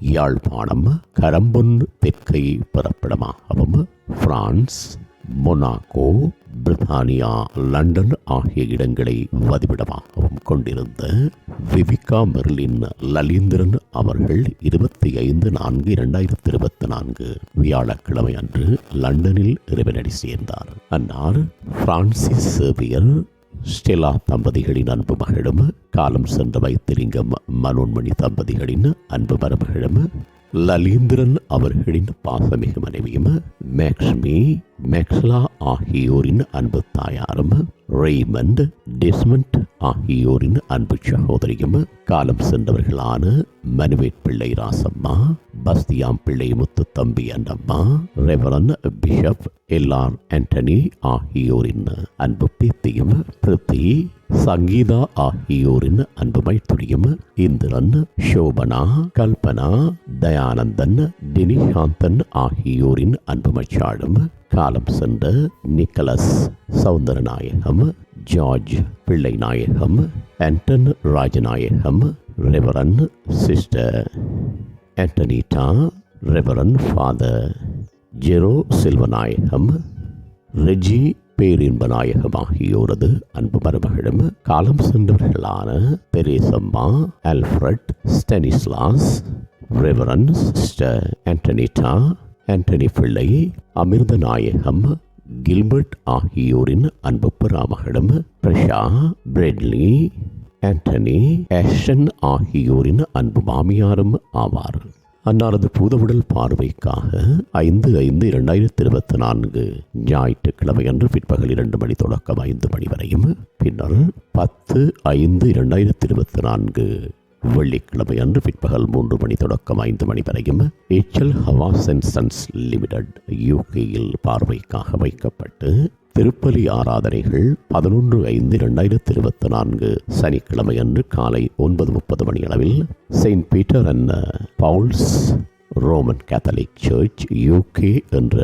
யாழ்ப்பாணம் கரம்பொன் தெற்கை பிறப்பிடமாகவும் France Monaco பிரித்தானியா London ஆகிய இடங்களை வதிவிடமாகவும் கொண்டிருந்த விவிகா மெர்லின் லலீந்திரன் அவர்கள் இருபத்தி ஐந்து நான்கு இரண்டாயிரத்தி இருபத்தி நான்கு வியாழக்கிழமை அன்று லண்டனில் இறைவனடி சேர்ந்தார். அன்னார் பிரான்சிஸ் சேவியர் ஸ்டெலா தம்பதிகளின் அன்பு மகளும் காலம் சென்ற வைத்திலிங்கம் மனோன்மணி தம்பதிகளின் அன்பு மருமகளும் லலீந்திரன் அவர்களின் பாசமிகு மனைவியும் மேக்ஸ்மி மேக்ஸ்லா ஆகியோரின் அன்பு தாயாரும் ரெய்மண்ட் டெஸ்மண்ட் ஆகியோரின் அன்பு சகோதரியும் காலம் சென்றவர்களான மனுவேட் பிள்ளை Rasamma Bastiam Pillai Muthu Thambi Annamma reverend bishop L R Antony ஆகியோரின் அன்பு பேத்தியும் பிரித்தி சங்கீதா ஆகியோரின் அன்பு மைத்துரியும் இந்திரன் சோபனா கல்பனா தயானந்தன் டினிஷாந்தன் ஆகியோரின் அன்பு மச்சாடும் காலம் சென்ற Nicholas Soundaranayagam George Pillai Nayagam Anton Rajanayagam reverend sister Antonitta reverend father Jero Selvanayagam Reggie Perinbanayagam ஆகியோரது அன்பு மருமகளும் காலம் சென்றவர்களான Theresamma Alfred Stanislaus reverend sister Antonitta Antony Pillai Amirtha Nayagam Gilbert ஆகியோரின் அன்பு பிராமகளும் பிரஷா பிரெட்லி ஆண்டனி ஆஷன் ஆகியோரின் அன்பு மாமியாரும் ஆவார். அன்னாரது பூதவுடல் பார்வைக்காக ஐந்து ஐந்து இரண்டாயிரத்தி இருபத்தி நான்கு ஞாயிற்றுக்கிழமை அன்று பிற்பகல் இரண்டு மணி தொடக்கம் ஐந்து மணி வரையும் பின்னர் பத்து ஐந்து இரண்டாயிரத்தி இருபத்தி நான்கு வெள்ளிக்கிழமை அன்று பிற்பகல் மூன்று மணி தொடக்கம் ஐந்து மணி வரையும் ஏச்சல் ஹவாஸ் அண்ட் சன்ஸ் லிமிடெட் யூகேயில் பார்வைக்காக வைக்கப்பட்டு திருப்பலி ஆராதனைகள் பதினொன்று ஐந்து இரண்டாயிரத்தி இருபத்தி நான்கு சனிக்கிழமை அன்று காலை ஒன்பது முப்பது மணி அளவில் saint Peter and Paul's Roman Catholic church UK என்ற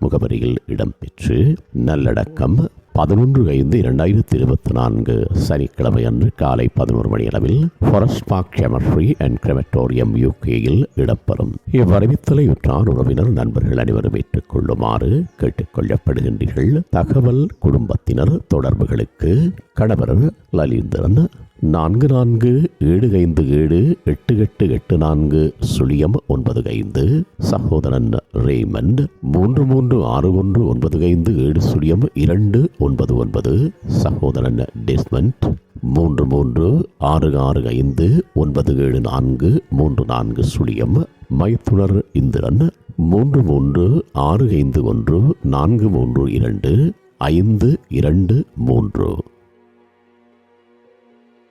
முகவரியில் இடம்பெற்று நல்லடக்கம் பதினொன்று ஐந்து இரண்டாயிரத்தி இருபத்தி நான்கு சனிக்கிழமை அன்று காலை பதினோரு மணி அளவில் Forest Park cemetery and crematorium யூகேயில் இடம்பெறும். இவ்வறிவித்தலை உற்றார் உறவினர் நண்பர்கள் அனைவரும் ஏற்றுக்கொள்ளுமாறு கேட்டுக்கொள்ளப்படுகின்றீர்கள். தகவல் குடும்பத்தினர் தொடர்புகளுக்கு கணவர் லலிந்திரன் நான்கு நான்கு ஏழு ஐந்து ஏழு எட்டு எட்டு எட்டு நான்கு சுழியம் ஒன்பது ஐந்து சகோதரன் ரேமண்ட் மூன்று மூன்று ஆறு ஒன்று ஒன்பது ஐந்து ஏழு சுழியம் இரண்டு ஒன்பது ஒன்பது சகோதரன் டெஸ்மண்ட் மூன்று மூன்று ஆறு ஆறு ஐந்து ஒன்பது ஏழு நான்கு மூன்று நான்கு சுழியம் மைத்துனர் இந்திரன் மூன்று மூன்று ஆறு ஐந்து ஒன்று நான்கு மூன்று இரண்டு ஐந்து இரண்டு மூன்று.